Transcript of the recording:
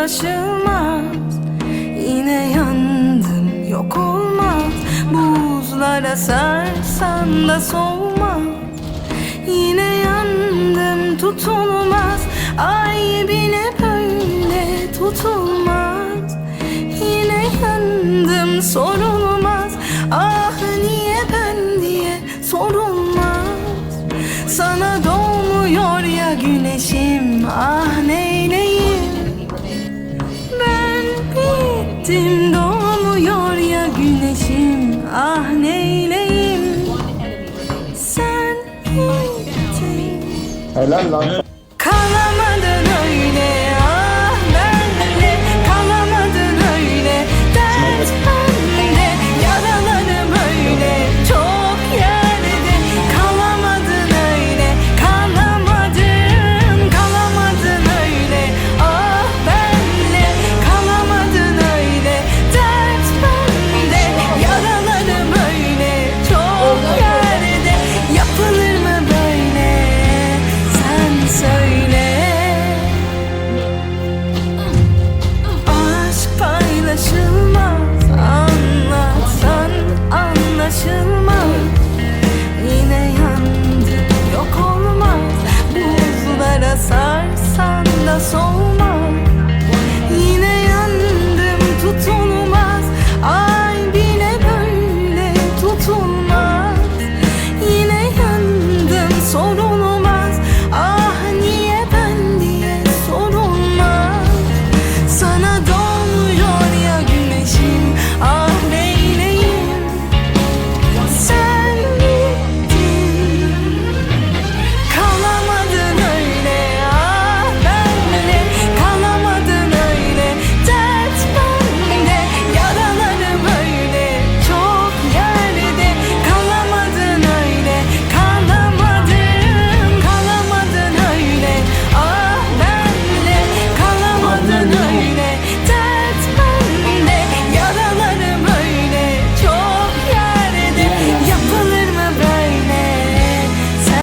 anlaşılmaz. Yine yandım yok olmaz. Buzlara sarsan da soğumaz Yine yandım tutulmaz. Ay bile böyle tutulmaz. Yine yandım sorulmaz. Ah niye ben diye sorulmaz. Sana doğmuyor ya güneşim. Ah neyleyim hasretim doğmuyor ya güneşim ah neyleyim sen gittin. Helal lan. Kalamadın öyle solo